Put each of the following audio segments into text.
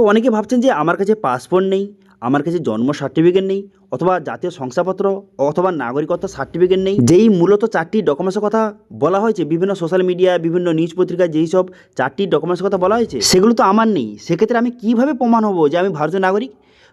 তো অনেকে ভাবছেন যে আমার কাছে পাসপোর্ট নেই, আমার কাছে জন্ম সার্টিফিকেট নেই, অথবা জাতীয় শংসাপত্র অথবা নাগরিকত্ব সার্টিফিকেট নেই। যেই মূলত চারটি ডকুমেন্টসের কথা বলা হয়েছে, বিভিন্ন সোশ্যাল মিডিয়া বিভিন্ন নিউজ পত্রিকায় যেই সব চারটি ডকুমেন্টসের কথা বলা হয়েছে, সেগুলো তো আমার নেই। সেক্ষেত্রে আমি কীভাবে প্রমাণ হব যে আমি ভারতীয় নাগরিক?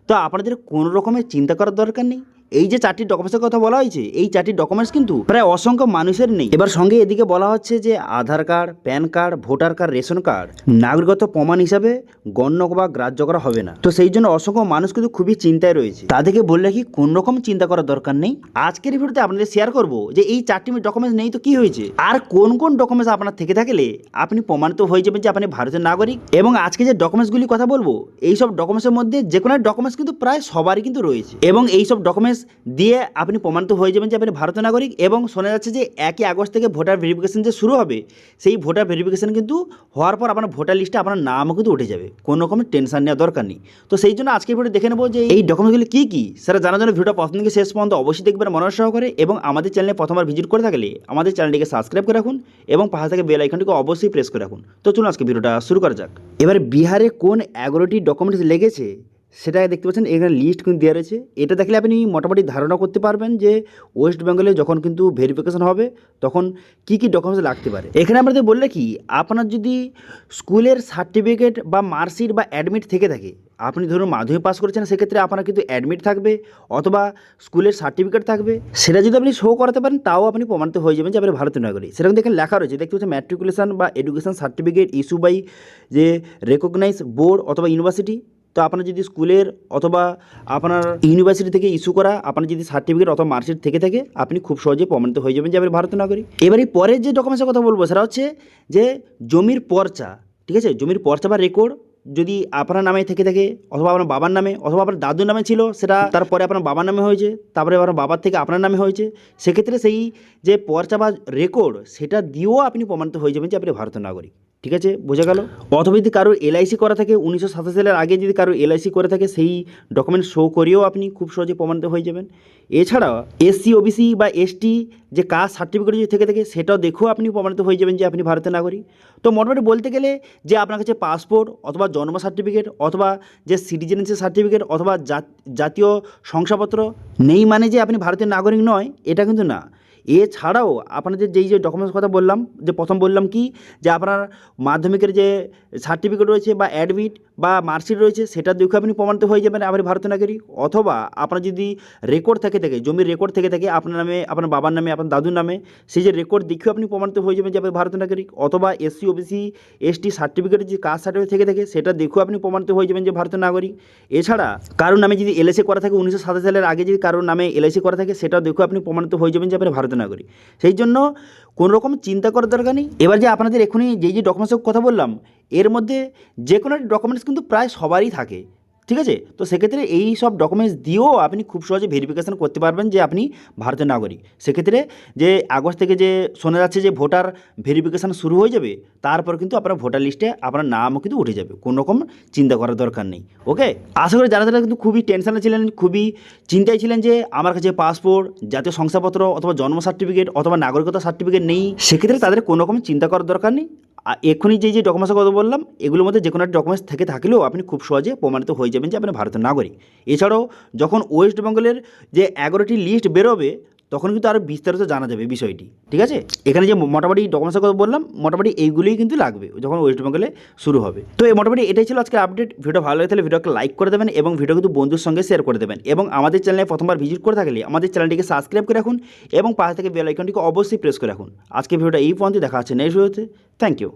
তো আপনাদের কোনো রকমের চিন্তা করার দরকার নেই? এই যে চারটি ডকুমেন্টসের কথা বলা হয়েছে, এই চারটি ডকুমেন্টস কিন্তু প্রায় অসংখ্য মানুষের নেই। এবার সঙ্গে এদিকে বলা হচ্ছে যে Aadhaar card, PAN card, voter card, ration card, নাগরিকত্ব প্রমাণ হিসাবে গণ্য বা গ্রাহ্য করা হবে না। তো সেই জন্য অসংখ্য মানুষ কিন্তু খুবই চিন্তায় রয়েছে। তাদেরকে বললে কি কোন রকম চিন্তা করার দরকার নেই? আজকের ভিডিওতে আপনাদের শেয়ার করব যে এই চারটি ডকুমেন্টস নেই তো কি হয়েছে? আর কোন কোন ডকুমেন্টস আপনার থেকে থাকলে আপনি প্রমাণিত হয়ে যাবেন যে আপনি ভারতের নাগরিক? এবং আজকে যে ডকুমেন্টসগুলি কথা বলব এই সব ডকুমেন্টসের মধ্যে যে কোনো ডকুমেন্টস কিন্তু প্রায় সবারই কিন্তু রয়েছে। এবং এই সব ডকুমেন্টস দিয়ে আপনি প্রমাণিত হয়ে যাবেন যে আপনি ভারতীয় নাগরিক এবং শোনা যাচ্ছে যে একই আগস্ট থেকে ভোটার ভেরিফিকেশান যে শুরু হবে, সেই ভোটার ভেরিফিকেশন কিন্তু হওয়ার পর আপনার ভোটার লিস্টে আপনার নামও কিন্তু উঠে যাবে। কোনো রকমের টেনশন নেওয়ার দরকার নেই। তো সেই জন্য আজকে ভিডিও দেখে নেব যে এই ডকুমেন্টগুলি কী কী। সেটা জানার জন্য ভিডিওটা প্রথম থেকে শেষ পর্যন্ত অবশ্যই দেখবেন মনোজ সহকারে এবং আমাদের চ্যানেলে প্রথমবার ভিজিট করে থাকলে আমাদের চ্যানেলটিকে সাবস্ক্রাইব করে রাখুন এবং পাশে থেকে বেল আইকনটিকে অবশ্যই প্রেস করে রাখুন। তো চলুন আজকে ভিডিওটা শুরু করা যাক। এবার বিহারে কোন এগারোটি ডকুমেন্টস লেগেছে? সেটা দেখতে পাচ্ছেন, এখানে লিস্ট কিন্তু দেওয়া রয়েছে। এটা দেখলে আপনি মোটামুটি ধারণা করতে পারবেন যে ওয়েস্ট বেঙ্গলে যখন কিন্তু ভেরিফিকেশন হবে, তখন কি কি ডকুমেন্টস লাগতে পারে। এখানে আমাদের বললে কি, আপনার যদি স্কুলের সার্টিফিকেট বা মার্কশিট বা অ্যাডমিট থেকে থাকে, আপনি ধরুন মাধ্যমিক পাস করেছেন, সেক্ষেত্রে আপনার কিন্তু অ্যাডমিট থাকবে অথবা স্কুলের সার্টিফিকেট থাকবে। সেটা যদি আপনি শো করাতে পারেন, তাও আপনি প্রমাণিত হয়ে যাবেন যে আপনি ভারতীয় নাগরিক। সেরকম দেখেন লেখা রয়েছে। দেখতে পাচ্ছেন ম্যাট্রিকুলেশন বা এডুকেশন সার্টিফিকেট ইস্যু বাই যে রেকগনাইজ বোর্ড অথবা ইউনিভার্সিটি তো আপনার যদি স্কুলের অথবা আপনার ইউনিভার্সিটি থেকে ইস্যু করা, আপনার যদি সার্টিফিকেট অথবা মার্কশিট থেকে থাকে, আপনি খুব সহজে প্রমাণিত হয়ে যাবেন যে আপনি ভারতীয় নাগরিক। এবার পরের যে ডকুমেন্টসের কথা বলব, সেটা হচ্ছে যে জমির পর্চা, ঠিক আছে? জমির পর্চা বা রেকর্ড যদি আপনার নামে থেকে থাকে, অথবা আপনার বাবার নামে, অথবা আপনার দাদুর নামে ছিল, সেটা তারপরে আপনার বাবার নামে হয়েছে, তারপরে আপনার বাবার থেকে আপনার নামে হয়েছে, সেক্ষেত্রে সেই যে পর্চা বা রেকর্ড সেটা দিয়েও আপনি প্রমাণিত হয়ে যাবেন যে আপনি ভারতীয় নাগরিক। ঠিক আছে? বোঝা গেল? অথবা যদি কারোর এলআইসি করা থাকে, উনিশশো সাতাশি সালের আগে যদি কারোর এলআইসি করে থাকে, সেই ডকুমেন্ট শো করেও আপনি খুব সহজে প্রমাণিত হয়ে যাবেন। এছাড়াও S C O B C বা এসটি যে কাস্ট সার্টিফিকেট যদি থেকে থাকে, সেটাও দেখেও আপনি প্রমাণিত হয়ে যাবেন যে আপনি ভারতের নাগরিক। তো মোটামুটি বলতে গেলে যে আপনার কাছে পাসপোর্ট অথবা জন্ম সার্টিফিকেট অথবা যে সিটিজেনশিপ সার্টিফিকেট অথবা জাত- জাতীয় শংসাপত্র নেই মানে যে আপনি ভারতের নাগরিক নয়, এটা কিন্তু না। এছাড়াও আপনাদের যেই যে ডকুমেন্টস কথা বললাম, যে প্রথম বললাম কি? যে আপনার মাধ্যমিকের যে সার্টিফিকেট রয়েছে বা অ্যাডমিট বা মার্কশিট রয়েছে সেটা দেখে আপনি প্রমাণিত হয়ে যাবেন আপনি ভারতীয় নাগরিক। অথবা আপনার যদি রেকর্ড থেকে থাকে, জমির রেকর্ড থেকে থাকে, আপনার নামে, আপনার বাবার নামে, আপনার দাদুর নামে, সেই যে রেকর্ড দেখেও আপনি প্রমাণিত হয়ে যাবেন যে আপনি ভারতীয় নাগরিক। অথবা S C O B C S T certificate যে কাস্ট সার্টিফিকেট থেকে থাকে, সেটা দেখেও আপনি প্রমাণিত হয়ে যাবেন যে ভারতীয় নাগরিক। এছাড়া কারোর নামে যদি এলআইসি করা থাকে, উনিশশো সাতাশ সালের আগে যদি কারোর নামে এলআইসি করা থাকে, সেটাও দেখেও আপনি প্রমাণিত হয়ে যাবেন যে আপনি ভারতীয় নাগরিক। সেই জন্য কোনো রকম চিন্তা করার দরকার নেই। এবার যে আপনাদের এখনই যেই যে ডকুমেন্টসের কথা বললাম এর মধ্যে যে কোনো ডকুমেন্টস কিন্তু প্রায় সবারই থাকে, ঠিক আছে? তো সেক্ষেত্রে এই সব ডকুমেন্টস দিয়েও আপনি খুব সহজে ভেরিফিকেশান করতে পারবেন যে আপনি ভারতের নাগরিক। সেক্ষেত্রে যে আগস্ট থেকে যে শোনা যাচ্ছে যে ভোটার ভেরিফিকেশান শুরু হয়ে যাবে, তারপর কিন্তু আপনার ভোটার লিস্টে আপনার নামও কিন্তু উঠে যাবে। কোনো রকম চিন্তা করার দরকার নেই ওকে আশা করি যারা যারা কিন্তু খুবই টেনশনে ছিলেন, খুবই চিন্তায় ছিলেন যে আমার কাছে পাসপোর্ট জাতীয় শংসাপত্র অথবা জন্ম সার্টিফিকেট অথবা নাগরিকতা সার্টিফিকেট নেই, সেক্ষেত্রে তাদের কোনো রকম চিন্তা করার দরকার নেই। আর এখনই যে যে ডকুমেন্টসের কথা বললাম, এগুলোর মধ্যে যে কোনো একটা ডকুমেন্টস থেকে থাকলেও আপনি খুব সহজে প্রমাণিত হয়ে যাবেন যে আপনি ভারতের নাগরিক। এছাড়াও যখন ওয়েস্ট বেঙ্গলের যে এগারোটি লিস্ট বেরোবে তখন কিন্তু আরও বিস্তারিত জানা যাবে বিষয়টি, ঠিক আছে? এখানে যে মোটামুটি ডকুমেন্টসের কথা বললাম, মোটামুটি এইগুলোই কিন্তু লাগবে যখন ওয়েস্ট বেঙ্গলে শুরু হবে। তো এই মোটামুটি এটাই ছিল আজকে আপডেট ভিডিও ভালো লাগে তাহলে ভিডিওকে লাইক করে দেবেন এবং ভিডিও কিন্তু বন্ধুর সঙ্গে শেয়ার করে দেবেন এবং আমাদের চ্যানেলে প্রথমবার ভিজিট করে থাকলে আমাদের চ্যানেলটিকে সাবস্ক্রাইব করে রাখুন এবং পাশে থেকে বেল আইকনটিকে অবশ্যই প্রেস করে রাখুন। আজকে ভিডিওটা এই পর্যন্ত দেখা হচ্ছে নেক্সট ভিডিওতে থ্যাংক ইউ